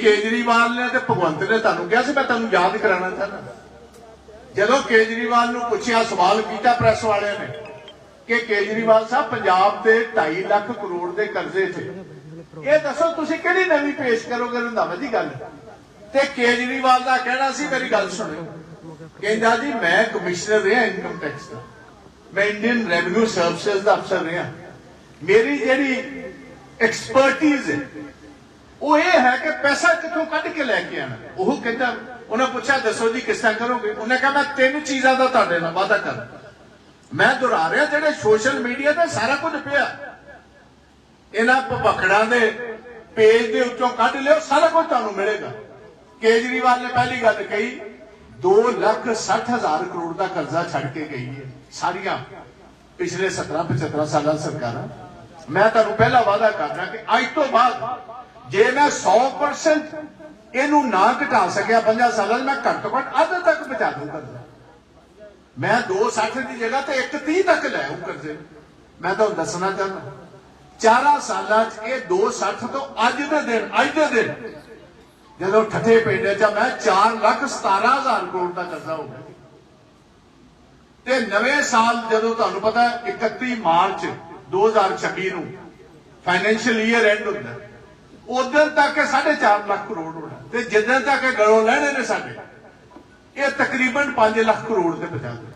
ਕੇਜਰੀਵਾਲ ਨੇ ਤੇ ਭਗਵੰਤ ਨੇ ਤੁਹਾਨੂੰ ਕਿਹਾ ਸੀ, ਮੈਂ ਤੁਹਾਨੂੰ ਯਾਦ ਕਰਾਉਣਾ ਚਾਹੁੰਦਾ। ਜਦੋਂ ਕੇਜਰੀਵਾਲ ਨੂੰ ਪੁੱਛਿਆ, ਸਵਾਲ ਕੀਤਾ ਪ੍ਰੈਸ ਵਾਲਿਆਂ ਨੇ ਕਿ ਕੇਜਰੀਵਾਲ ਸਾਹਿਬ, ਪੰਜਾਬ ਦੇ 2.5 ਲੱਖ ਕਰੋੜ ਦੇ ਕਰਜ਼ੇ 'ਚ ਇਹ ਦੱਸੋ ਤੁਸੀਂ ਕਿਹੜੀ ਨਵੀਂ ਪੇਸ਼ ਕਰੋਗੇ, ਰੰਧਾਵਾ ਜੀ ਗੱਲ। ਤੇ ਕੇਜਰੀਵਾਲ ਦਾ ਕਹਿਣਾ ਸੀ, ਮੇਰੀ ਗੱਲ ਸੁਣਿਓ ਕਹਿੰਦਾ ਜੀ, ਮੈਂ ਕਮਿਸ਼ਨਰ ਰਿਹਾ ਇਨਕਮ ਟੈਕਸ ਦਾ। ਮੈਂ ਇੰਡੀਅਨ ਰੈਵਨਿਊ ਸਰਵਿਸਿਜ਼ ਦਾ ਅਫਸਰ ਰਿਹਾ। ਮੇਰੀ ਜਿਹੜੀ ਐਕਸਪਰਟਿਜ਼ ਹੈ ਉਹ ਇਹ ਹੈ ਕਿ ਪੈਸਾ ਕਿੱਥੋਂ ਕੱਢ ਕੇ ਲੈ ਕੇ ਆਣਾ? ਉਹ ਕਹਿੰਦਾ, ਉਹਨਾਂ ਪੁੱਛਿਆ, ਦੱਸੋ ਜੀ, ਕਿਸ ਤਰ੍ਹਾਂ ਕਰੋਗੇ? ਉਹਨੇ ਕਿਹਾ, ਮੈਂ ਤਿੰਨ ਚੀਜ਼ਾਂ ਦਾ ਤੁਹਾਡੇ ਨਾਲ ਵਾਅਦਾ ਕਰ ਮੈਂ ਦੁਹਰਾ ਰਿਹਾ, ਜਿਹੜੇ ਸੋਸ਼ਲ ਮੀਡੀਆ ਤੇ ਸਾਰਾ ਕੁਝ ਪਿਆ। ਇਹਨਾਂ ਭਪਕੜਾਂ ਦੇ ਪੇਜ ਦੇ ਉੱਤੋਂ ਕੱਢ ਲਿਓ, ਸਾਰਾ ਕੁਝ ਤੁਹਾਨੂੰ ਮਿਲੇਗਾ। ਕੇਜਰੀਵਾਲ ਨੇ ਪਹਿਲੀ ਗੱਲ ਕਹੀ 2 ਲੱਖ 60 ਹਜ਼ਾਰ ਕਰੋੜ ਦਾ ਕਰਜ਼ਾ ਛੱਡ ਕੇ ਗਈ ਹੈ। ਸਾਰੀਆਂ ਪਿਛਲੇ 17 75 ਸਾਲਾਂ ਸਰਕਾਰਾਂ। ਮੈਂ ਤੁਹਾਨੂੰ ਪਹਿਲਾ ਵਾਅਦਾ ਕਰਦਾ ਕਿ ਅੱਜ ਤੋਂ ਬਾਅਦ ਜੇ ਮੈਂ 100% ਇਹਨੂੰ ਨਾ ਘਟਾ ਸਕਿਆ 50 ਸਾਲਾਂ ਮੈਂ ਘੱਟ ਤੋਂ ਘੱਟ ਅੱਧ ਤੱਕ ਪਹੁੰਚਾ ਦੂੰ ਕਰਜ਼ਾ ਮੈਂ 260 ਦੀ ਜਗ੍ਹਾ ਤੇ 130 ਤੱਕ ਲੈ ਆਉਂ ਕਰਜ਼ੇ ਮੈਂ ਤੁਹਾਨੂੰ ਦੱਸਣਾ ਚਾਹੁੰਦਾ, ਚਾਰਾਂ ਸਾਲਾਂ 'ਚ ਇਹ 260 ਤੋਂ ਅੱਜ ਦੇ ਦਿਨ, ਅੱਜ ਦੇ ਦਿਨ ਜਦੋਂ ਠੱਠੇ ਪਿੰਡੇ 'ਚ ਮੈਂ 4 ਲੱਖ 17 ਹਜ਼ਾਰ ਕਰੋੜ ਦਾ ਕਰਜ਼ਾ ਹੋ ਗਿਆ। ਤੇ ਨਵੇਂ ਸਾਲ ਜਦੋਂ ਤੁਹਾਨੂੰ ਪਤਾ ਹੈ 31 ਮਾਰਚ 2026 ਨੂੰ, ਫਾਈਨੈਂਸ਼ੀਅਲ ਈਅਰ ਐਂਡ ਹੁੰਦਾ। ਉਦੋਂ ਤੱਕ ਇਹ 4.5 ਲੱਖ ਕਰੋੜ ਹੋਣਾ। ਤੇ ਜਿੱਦਾਂ ਤੱਕ ਗਲੋਂ ਲੈਣੇ ਨੇ ਸਾਡੇ, ਇਹ ਤਕਰੀਬਨ 5 ਲੱਖ ਕਰੋੜ ਤੇ ਪਹੁੰਚਾ ਦੇ